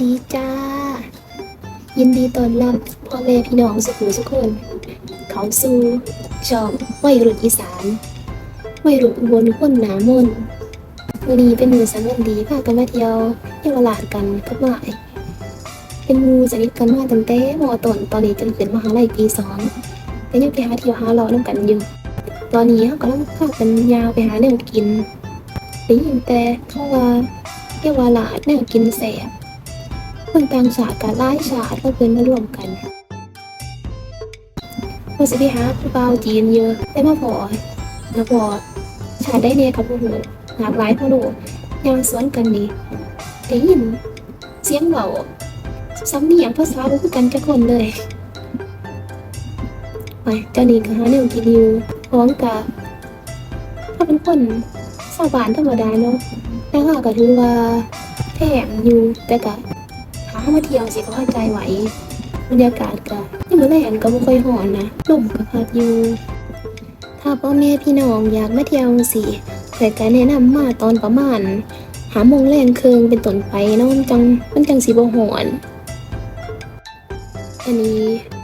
ดีจ้า ยินดีต้อนรับพ่อแม่พี่น้องสุขุสุกคน เขาสู่ช่องวัยรุ่นอีสานวัยรุ่นอุบลคนหนามนวันนี้เป็นมือสันวันดีพากันมาเที่ยวเที่ยวตลาดกันกับหลายเป็นหมูสนิทกันมาตั้งแต่มอต้นตอนนี้จนขึ้นมหาลัยปีสองแต่ยังไปหาเที่ยวหาเลาะน้ำกันอยู่ตอนนี้เขากำลังพากันยาวไปหาแนวกินได้ยินแต่เขาว่าเที่ยวว่าหลาดแนวกินแสบ คนต่างชาติกับหลายชาติก็เพิ่นมารวมกันว่าสิไปหาผู้บ่าวจีนเยอะแต่มาพอแล้วพอชาติได้เนี่ยกับผู้หูหลากหลายผู้รู้ยางสวนกันนี่ได้ยิน เสียงเบาซ้ำเนียงภาษาบ่คือกันจักคนเลยไปเจ้านี่ก็หาแนวกินอยู่พร้อมกับถ้าเป็นคนชาวบ้านธรรมดาเนาะแต่ว่าก็ถือว่าแพงอยู่แต่ก็ ถ้าเข้ามาเที่ยวสิก็เข้าใจไหวบรรยากาศก็ยังไม่แรงก็ไม่ค่อยหอนนะลมก็พัดอยู่ ถ้าพ่อแม่พี่น้องอยากมาเที่ยวสิข่อยก็แนะนำมาตอนประมาณ หาโมงแรงครึ่งเป็นต้นไปนาะมันจังมันจังสิบ่หอนอันนี้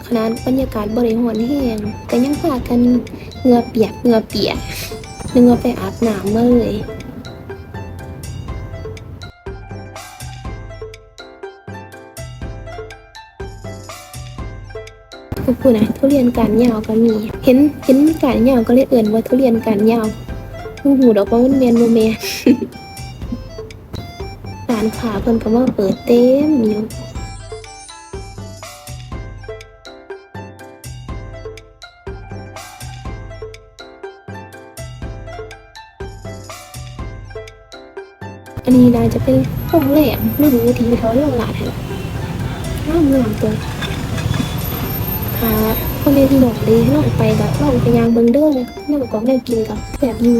ขนาดบรรยากาศบริหอนแห้งก็ยังพากันเหงื่อเปียกเหงื่อเปียกนึกว่าไปอาบน้ำมาเลย พูดพูดนะทุเรียนการยาวก็มี เห็นเห็นการยาวก็เลยเอื่นว่าทุเรียนการยาวหูหูดอกว่ามันเมียนโมเมร้านขาเพิ่นก็มาเปิดเต็มอยู่อันนี้น่าจะเป็นห้องแหลมไม่รู้ทีเขาเรียกว่าอะไรน้ำงามตัว ค่ะคนเรียนที่หนองดีให้ลองไปกับลองไปยางเบิงเด้อแม่บอกว่าแม่กินกับแบบอยู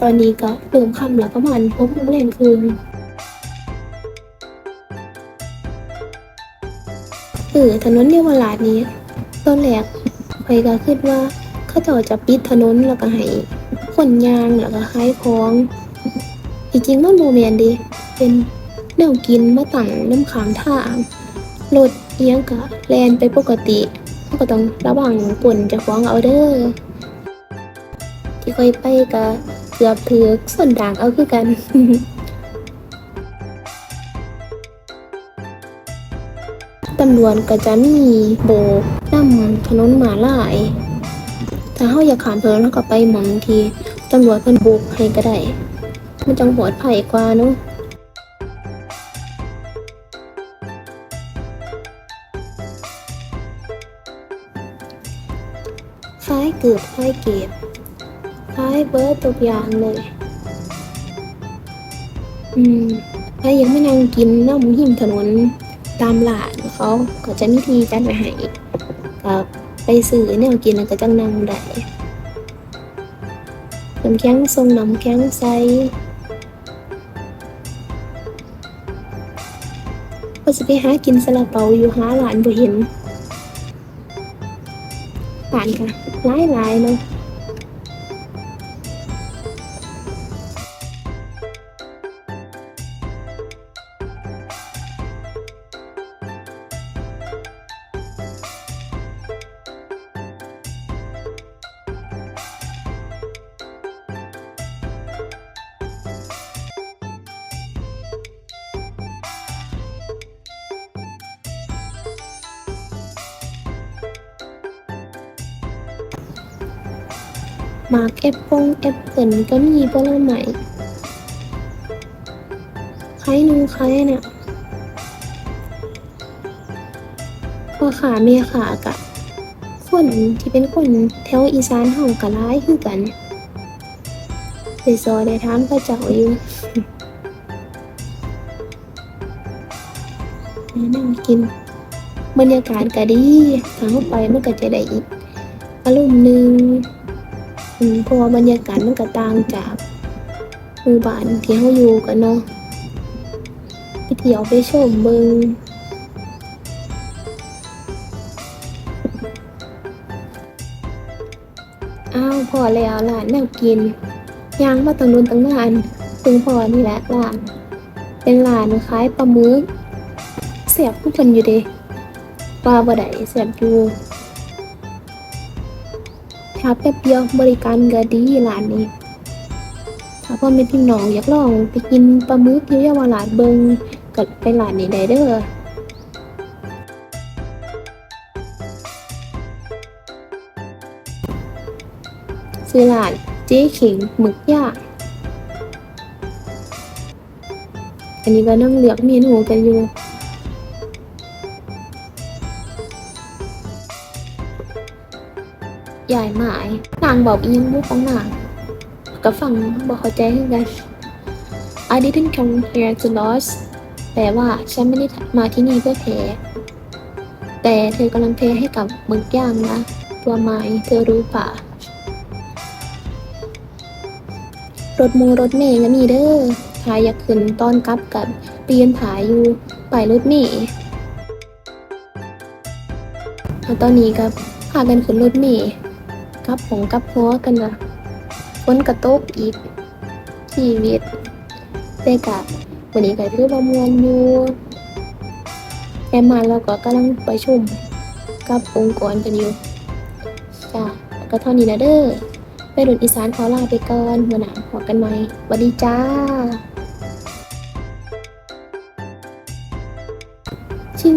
ตอนนี้ก็เริ่มคำแล้วประมาณหกโมงแรงคืนเออถนนเยาวราชนี้ตอนแรกไปก็คิดว่าเขาเจะจะปิดถนนแล้วก็ให้คนยางแล้วก็ขายของจริงๆมันโมเมนดีเป็นแนวกินมาตั้งน้ำขางทางรถ ยงกะแลนไปปกติเขาก็ต้องระวังกลจะฟ้องเอาเด้อที่ค่อยไปกะเกือบถือส่วนด่างเอาคือกันตำรวจก็จะมีโบกนำถนนหมาลาย ถ้าเฮาอยากขามถนนเราก็ไปหมองทีตำรวจเพิ่นโบกให้ก็ได้มันจังปลอดภัยกว่าเนาะ คล้ายเกือบคล้ายเก็บคล้ายเบิร์ดตัวอย่างเลย อืมใครยังไม่นั่งกินน้ำหิมถนนตามหลานเขาก็จะมีทีจัดไว้ให้กับไปซื้อแนวกินแล้วก็จังนั่งได้น้ำแข็งทรงน้ำแข็งใสก็จะไปหากินซาลาเปาอยู่หาหลานบ่เห็น ผ่านค่ะหลายๆเลย มากแอปเปงแอปเปิลก็มีผลไม้ใครนูใครเนี่ยพ่อขาแม่ขากะ คนที่เป็นคนแถวอีสานเฮากะร้ายคือกันไปซอได้ถามพระเจ้าอยู่แนะนั่งกิน บรรยากาศก็ดีถ้าเข้าไปมันก็จะได้อีกอารมณ์หนึ่ง เพราะว่าบรรยากาศมันก็ต่างจากหมู่บ้านที่เราอยู่กันเนาะไปเที่ยวไปชมเบิงอ้าวพอแล้วร้านแนวกินย่างมาตั้งนู้นตั้งนานถึงพอนี่แหละร้านเป็นร้านขายปลาหมึกแซ่บทุกคนอยู่เดว่าบ่ได้แซ่บอยู่ ถ้าแป๊บเดียวบริการก็ดีร้านนี้ถ้าพ่อแม่พี่น้องอยากลองไปกินปลาหมึกอยู่เยาวราชเบิงก็ไปร้านนี้ได้เด้อซื้อร้านเจ๊ขิงหมึกย่างอันนี้ก็นั่งเลือกเมนูกันอยู่ ใหญ่หมายนางบอกอีหยังบุของนางก็ฟังบอกเข้าใจคือกัน I didn't come here to lose แปลว่าฉันไม่ได้มาที่นี่เพื่อแพ้แต่เธอกำลังแพ้ให้กับมึกย่างนะ ตัวไม้เธอรู้ป่ะรถมูรถเมย์ก็มีเด้อถ้าอยากขึ้นตอนกลับกับเปลี่ยนผายอยู่ไปรถเมย์แล้วตอนนี้ก็พากันขึ้นรถเมย์ับผงกับหัวกันนะฝนกระตกอีกชีวิตได้กัะวันนี้ก็คือประมวลอยู่แอมมาเราก็กำลังไปชุมกับองค์กรกันอยู่จ้ะก็เท่านี้นะเด้อไปดุนอีสานขอลาไปก่อนหัวหน้าพอกันไหมสวัสดีจ้าชิง